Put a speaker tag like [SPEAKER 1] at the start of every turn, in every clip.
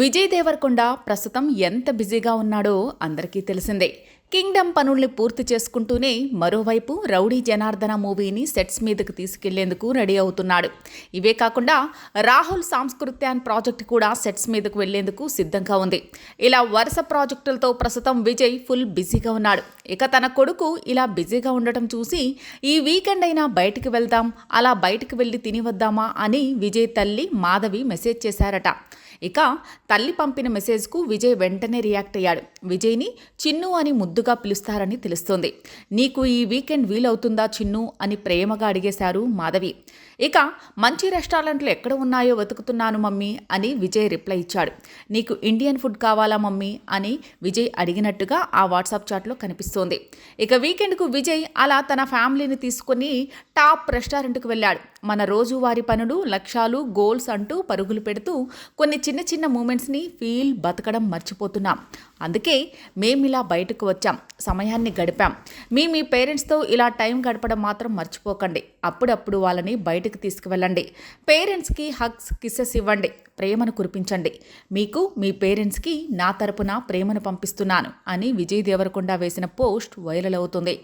[SPEAKER 1] విజయ్ దేవరకొండ ప్రస్తుతం ఎంత బిజీగా ఉన్నాడో అందరికీ తెలిసిందే. కింగ్డమ్ పనుల్ని పూర్తి చేసుకుంటూనే మరోవైపు రౌడీ జనార్దన మూవీని సెట్స్ మీదకు తీసుకెళ్ళేందుకు రెడీ అవుతున్నాడు. ఇవే కాకుండా రాహుల్ సాంస్కృత్యాన్ ప్రాజెక్ట్ కూడా సెట్స్ మీదకు వెళ్ళేందుకు సిద్ధంగా ఉంది. ఇలా వరుస ప్రాజెక్టులతో ప్రస్తుతం విజయ్ ఫుల్ బిజీగా ఉన్నాడు. ఇక తన కొడుకు ఇలా బిజీగా ఉండటం చూసి ఈ వీకెండ్ అయినా బయటికి వెళ్దాం అలా బయటికి వెళ్ళి తిని వద్దామా? అని విజయ్ తల్లి మాధవి మెసేజ్ చేశారట. ఇక తల్లి పంపిన మెసేజ్కు విజయ్ వెంటనే రియాక్ట్ అయ్యాడు. విజయ్ని చిన్ను అని ముద్దు ముద్దుగా పిలుస్తారని తెలుస్తోంది. నీకు ఈ వీకెండ్ వీలవుతుందా చిన్ను? అని ప్రేమగా అడిగేశారు మాధవి. ఇక మంచి రెస్టారెంట్లు ఎక్కడ ఉన్నాయో వెతుకుతున్నాను మమ్మీ అని విజయ్ రిప్లై ఇచ్చాడు. నీకు ఇండియన్ ఫుడ్ కావాలా మమ్మీ? అని విజయ్ అడిగినట్టుగా ఆ వాట్సాప్ చాట్లో కనిపిస్తోంది. ఇక వీకెండ్కు విజయ్ అలా తన ఫ్యామిలీని తీసుకుని టాప్ రెస్టారెంట్కు వెళ్ళాడు. మన రోజువారీ పనులు లక్ష్యాలు గోల్స్ అంటూ పరుగులు పెడుతూ కొన్ని చిన్న చిన్న మూమెంట్స్ని ఫీల్ బతకడం మర్చిపోతున్నాం. అందుకే మేము ఇలా బయటకు వచ్చాం. సమయాన్ని గడిపాం. మీ మీ పేరెంట్స్తో ఇలా టైం గడపడం మాత్రం మర్చిపోకండి. అప్పుడప్పుడు వాళ్ళని బయటకు తీసుకువెళ్ళండి. పేరెంట్స్కి హగ్స్ కిసెస్ ఇవ్వండి. ప్రేమను కురిపించండి. మీకు మీ పేరెంట్స్కి నా తరపున ప్రేమను పంపిస్తున్నాను అని విజయ్ దేవరకొండ వేసిన పోస్ట్ వైరల్ అవుతుంది.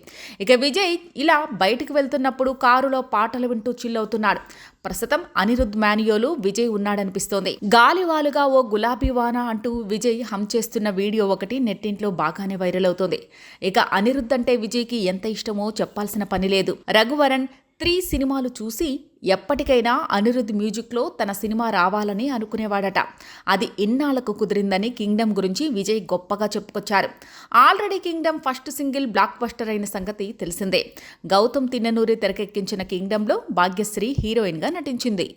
[SPEAKER 1] ఇక విజయ్ ఇలా బయటికి వెళ్తున్నప్పుడు కారులో పాటలు వింటూ చిల్లవుతున్నాడు ప్రస్తుతం అనిరుద్ మానియోలు విజయ్ ఉన్నాడనిపిస్తోంది. గాలివాలుగా ఓ గులాబీ వాన అంటూ విజయ్ హమ్ చేస్తున్న వీడియో ఒకటి నెట్టింట్లో బాగానే వైరల్ అవుతుంది. ఇక అనిరుద్ధ్ అంటే విజయ్కి ఎంత ఇష్టమో చెప్పాల్సిన పని లేదు. రఘువరన్ త్రీ సినిమాలు చూసి ఎప్పటికైనా అనిరుద్ధ్ మ్యూజిక్లో తన సినిమా రావాలని అనుకునేవాడట. అది ఇన్నాళ్ళకు కుదిరిందని కింగ్డమ్ గురించి విజయ్ గొప్పగా చెప్పుకొచ్చారు. Already Kingdom first single blockbuster అయిన సంగతి తెలిసిందే. గౌతమ్ తిన్ననూరి తెరకెక్కించిన కింగ్డమ్లో భాగ్యశ్రీ హీరోయిన్గా నటించింది.